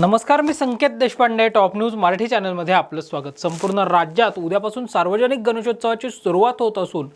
नमस्कार मी Sanket Deshpande top news Marathi चॅनलमध्ये आपलं स्वागत. संपूर्ण राज्यात उद्यापासून सार्वजनिक गणेशोत्सवाची सुरुवात होत असून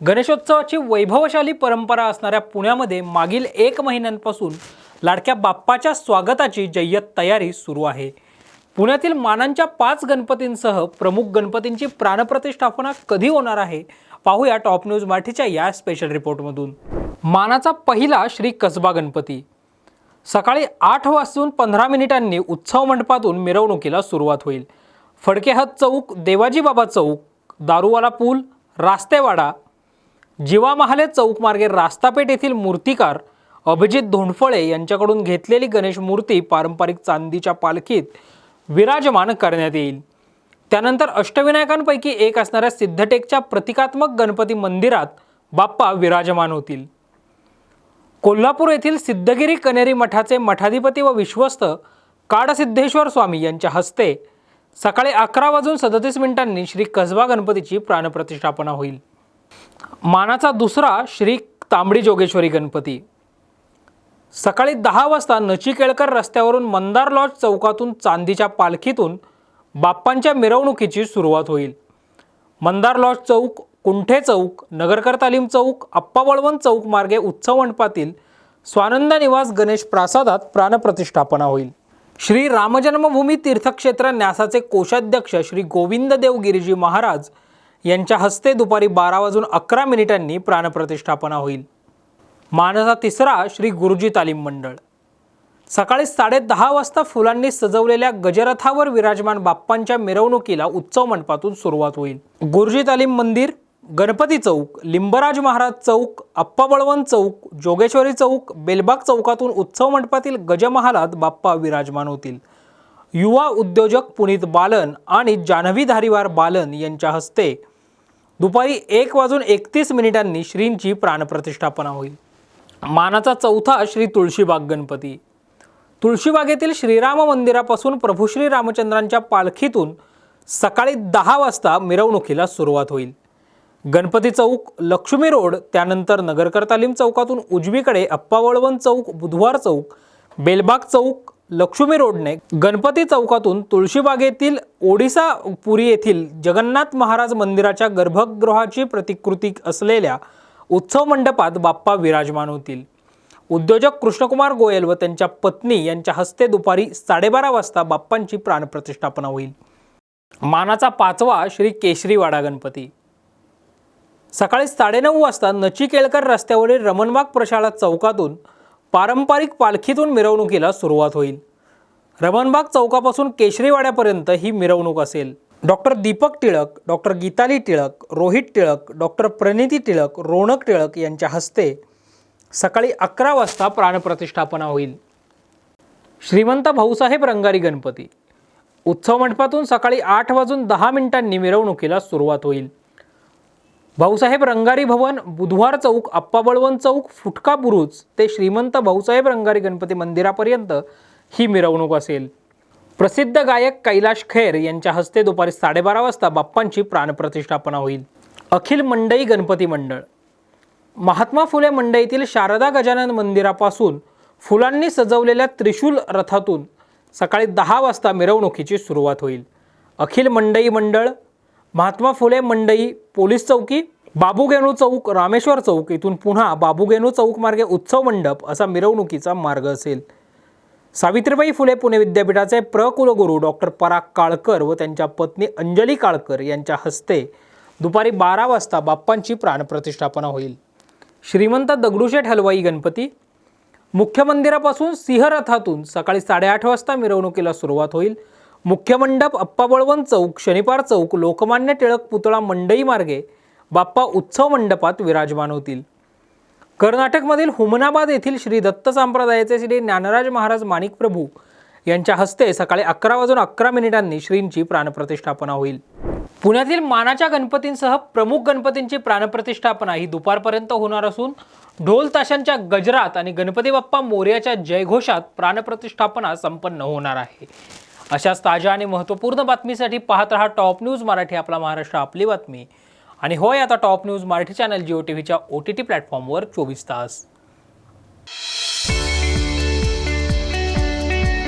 गणेशोत्सवाची वैभवशाली परंपरा असणाऱ्या पुण्यामध्ये मागील एक महिन्यांपासून लाडक्या बाप्पाच्या स्वागताची जय्यत तयारी सुरू आहे. पुण्यातील मानांच्या पाच गणपतींसह प्रमुख गणपतींची प्राणप्रतिष्ठापना कधी होणार आहे पाहूया टॉप न्यूज मराठीच्या या स्पेशल रिपोर्टमधून मानाचा पहिला श्री कसबा गणपती. सकाळी आठ वाजून पंधरा मिनिटांनी उत्सव मंडपातून मिरवणुकीला सुरुवात होईल. फडकेहत चौक देवाजी बाबा चौक दारूवाला पूल रास्तेवाडा जिवा महाले चौकमार्गे रास्तापेठ येथील मूर्तिकार अभिजित धोंडफळे यांच्याकडून घेतलेली गणेश मूर्ती पारंपरिक चांदीच्या पालखीत विराजमान करण्यात येईल. त्यानंतर अष्टविनायकांपैकी एक असणाऱ्या सिद्धटेकच्या प्रतिकात्मक गणपती मंदिरात बाप्पा विराजमान होतील. कोल्हापूर येथील सिद्धगिरी कनेरी मठाचे मठाधिपती व विश्वस्त काडसिद्धेश्वर स्वामी यांच्या हस्ते सकाळी अकरा वाजून सदतीस मिनिटांनी श्री कसबा गणपतीची प्राणप्रतिष्ठापना होईल. मानाचा दुसरा श्री तांबडी जोगेश्वरी गणपती. सकाळी दहा वाजता नचिकेळकर रस्त्यावरून मंदार लॉज चौकातून चांदीच्या पालखीतून बाप्पांच्या मिरवणुकीची सुरुवात होईल. मंदार लॉज चौक कुंठे चौक नगरकर तालीम चौक अप्पा बळवंत चौक मार्गे उत्सव मंडपातील स्वानंद निवास गणेश प्रासादात प्राणप्रतिष्ठापना होईल. श्री रामजन्मभूमी तीर्थक्षेत्र न्यासाचे कोषाध्यक्ष श्री गोविंद देव गिरीजी महाराज यांच्या हस्ते दुपारी बारा वाजून अकरा मिनिटांनी प्राणप्रतिष्ठापना होईल. मानसा तिसरा श्री गुरुजी तालीम मंडळ. सकाळी साडे दहा वाजता फुलांनी सजवलेल्या गजरथावर विराजमान बाप्पांच्या मिरवणुकीला उत्सव मंडपातून सुरुवात होईल. गुरुजी तालीम मंदिर गणपती चौक लिंबराज महाराज चौक अप्पा बळवंत चौक जोगेश्वरी चौक बेलबाग चौकातून उत्सव मंडपातील गजमहालात बाप्पा विराजमान होतील. युवा उद्योजक पुनीत बालन आणि जान्हवी धारीवार बालन यांच्या हस्ते दुपारी एक वाजून एकतीस मिनिटांनी श्रींची प्राणप्रतिष्ठापना होईल. मानाचा चौथा श्री तुळशीबाग गणपती. तुळशीबागेतील श्रीराम मंदिरापासून प्रभू श्री रामचंद्रांच्या पालखीतून सकाळी दहा वाजता मिरवणुकीला सुरुवात होईल. गणपती चौक लक्ष्मी रोड त्यानंतर नगरकर तालीम चौकातून उजवीकडे अप्पावळवन चौक बुधवार चौक बेलबाग चौक लक्ष्मी रोडने गणपती चौकातून तुळशीबागेतील ओडिसा पुरी येथील जगन्नाथ महाराज मंदिराच्या गर्भगृहाची प्रतिकृती असलेल्या उत्सव मंडपात बाप्पा विराजमान होतील. उद्योजक कृष्णकुमार गोयल व त्यांच्या पत्नी यांच्या हस्ते दुपारी साडेबारा वाजता बाप्पांची प्राणप्रतिष्ठापना होईल. मानाचा पाचवा श्री केशरीवाडा गणपती. सकाळी साडेनऊ वाजता नचिकेळकर रस्त्यावरील रमणबाग प्रशाला चौकातून पारंपरिक पालखीतून मिरवणुकीला सुरुवात होईल. रमणबाग चौकापासून केशरीवाड्यापर्यंत ही मिरवणूक असेल. Doctor Deepak Tilak doctor Geetali Tilak Rohit Tilak doctor Praniti Tilak Ronak Tilak यांच्या हस्ते सकाळी अकरा वाजता प्राणप्रतिष्ठापना होईल. श्रीमंत भाऊसाहेब रंगारी गणपती. उत्सव मंडपातून सकाळी आठ वाजून दहा मिनिटांनी मिरवणुकीला सुरुवात होईल. भाऊसाहेब रंगारी भवन बुधवार चौक अप्पा बळवंत चौक फुटका बुरुज ते श्रीमंत भाऊसाहेब रंगारी गणपती मंदिरापर्यंत ही मिरवणूक असेल. प्रसिद्ध गायक कैलाश खैर यांच्या हस्ते दुपारी साडेबारा वाजता बाप्पांची प्राणप्रतिष्ठापना होईल. अखिल मंडई गणपती मंडळ. महात्मा फुले मंडईतील शारदा गजानन मंदिरापासून फुलांनी सजवलेल्या त्रिशूल रथातून सकाळी दहा वाजता मिरवणुकीची सुरुवात होईल. अखिल मंडई मंडळ महात्मा फुले मंडई पोलीस चौकी बाबूगेणू चौक रामेश्वर चौक इथून पुन्हा बाबूगेणू चौक मार्गे उत्सव मंडप असा मिरवणुकीचा मार्ग असेल. सावित्रीबाई फुले पुणे विद्यापीठाचे प्रकुलगुरू डॉक्टर पराग काळकर व त्यांच्या पत्नी अंजली काळकर यांच्या हस्ते दुपारी बारा वाजता बाप्पांची प्राणप्रतिष्ठापना होईल. श्रीमंत दगडूशेठ हलवाई गणपती मुख्य मंदिरापासून सिंहरथातून सकाळी साडेआठ वाजता मिरवणुकीला सुरुवात होईल. मुख्य मंडप अप्पा बळवंत चौक शनिपार चौक लोकमान्य टिळक पुतळा मंडई मार्गे बाप्पा उत्सव मंडपात विराजमान होतील. कर्नाटकमधील हुमनाबाद येथील श्री दत्त संप्रदायाचे श्री ज्ञानराज महाराज माणिक प्रभू यांच्या हस्ते सकाळी अकरा वाजून अकरा मिनिटांनी श्रींची प्राणप्रतिष्ठापना होईल. पुण्यातील मानाच्या गणपतींसह प्रमुख गणपतींची प्राणप्रतिष्ठापना ही दुपारपर्यंत होणार असून ढोल ताशांच्या गजरात आणि गणपती बाप्पा मोर्याच्या जयघोषात प्राणप्रतिष्ठापना संपन्न होणार आहे. अशाच ताज्या आणि महत्त्वपूर्ण बातमीसाठी पाहत रहा टॉप न्यूज मराठी आपला महाराष्ट्र आपली बातमी. आणि होय आता top news Marathi channel Jio T व्हीच्या ओ टी टी प्लॅटफॉर्मवर चोवीस तास.